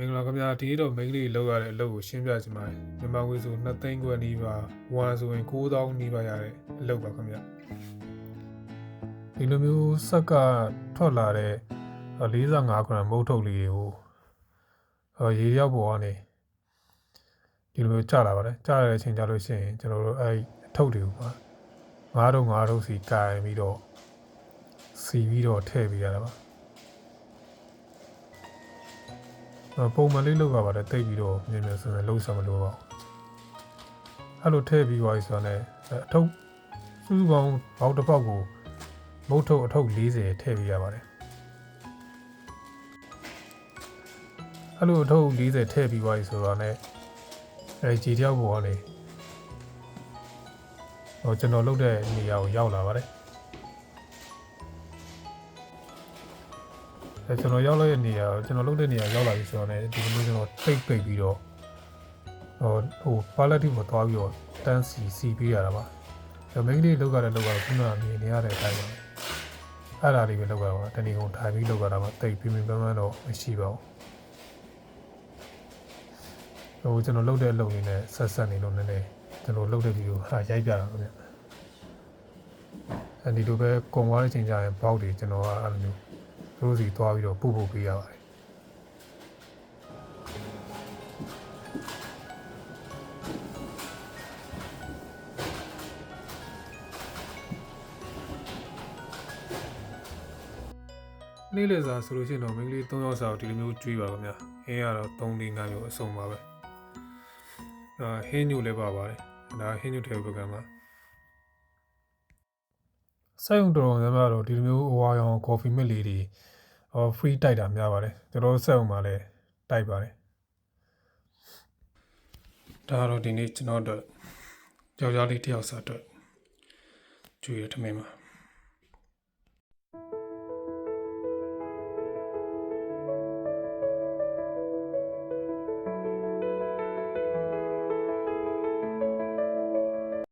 မင်္ဂလာခင်ဗျာဒီနေ့တော့မိန်းကလေးလောက်ရတဲ့အလုပ်ကိုရှင်းပြချင်ပါတယ်မြန်မာငွေဆို2သိန်းခွဲနီးပါးဝါဆိုရင်9000နီးပါးရတဲ့အလုပ်ပါခင်ဗျာဒီလိုမျိုးဆက်ကထွက်လာတဲ့45 gram မုတ်ထုတ်လေးတွေကိုအော်ရေရောက်ပေါ်ကနေဒီလိုမျိုးကျလာပါတယ်ကျရတဲ့အချိန်ကျလို့ရှိရင်ကျွန်တော်တို့အဲ့အထုပ်တွေကိုပါငါးတော့ငါးတော့စီကင်ပြီးတော့စီပြီးတော့ထည့်ပေးရတာပါ ပုံမှန်လေးလောက်ရပါတယ်တိတ်ပြီးတော့မြင်မြင်ဆန်ဆန်လှုပ်ဆောင်မလို့ပါဘူးအဲ့လိုထည့်ပြီးသွားပြီဆိုတော့လည်းအထုပ်စုစုပေါင်းဘောက်တစ်ပေါက်ကိုမုတ်ထုတ်အထုပ်40ထည့်ပေးရပါတယ်အဲ့လိုအထုပ်40ထည့်ပြီးသွားပြီဆိုတော့လည်းအဲကြည်တယောက်ပေါ်ကနေဟိုကျွန်တော်လုပ်တဲ့နေရာကိုရောက်လာပါတယ် အဲကျွန်တော်ရောက်လာတဲ့နေရာကိုကျွန်တော်လုပ်တဲ့နေရာရောက်လာပြီဆိုတော့လည်းဒီလိုမျိုးကျွန်တော်တိတ်ပိတ်ပြီးတော့ဟိုဟိုပါလက်တီကိုသွားပြီးတော့တန်းစီစီပေးရတာပါအဲမိန်းကလေးလောက်ရတဲ့လောက်ကတော့ခုနကမြင်နေရတဲ့အတိုင်းပါအဲ့ဒါလေးပဲလောက်ရပါတဏီကုံထိုင်ပြီးလောက်ရတာမှတိတ်ပြင်းပြင်းပန်းပန်းတော့မရှိပါဘူးဟိုကျွန်တော်လုပ်တဲ့အလုပ်လေးနဲ့ဆက်ဆက်နေလို့နည်းနည်းကျွန်တော်လုပ်တဲ့ဗီဒီယိုဟာရိုက်ပြတာခင်ဗျအဲဒီလိုပဲကွန်သွားတဲ့ချိန်ကျရင်ဘောက်တွေကျွန်တော်ကအဲ့လိုမျိုး သူတို့စီသွားပြီးတော့ပို့ဖို့ပေးရပါတယ်နေ့လည်စာဆိုလို့ရှိရင်တော့မိန်းကလေး၃ယောက်စာကိုဒီလိုမျိုးကျွေးပါခင်ဗျဟင်းကတော့3 4 5မျိုးအစုံပါပဲအာဟင်းညိုလည်းပါပါတယ်ဒါဟင်းညိုထဲပကံမှာ စိုက်ုံတော်တော်များများတော့ဒီလိုမျိုးအဝါရောင်ကော်ဖီမစ်လေးတွေဟော free တိုက်တာများပါတယ်ကျွန်တော်တို့စိုက်ုံမှာလည်းတိုက်ပါတယ်ဒါကတော့ဒီနေ့ကျွန်တော်တို့ကြောက်ကြောက်လေးတယောက်စာအတွက်ကျွေးရထမင်းပါ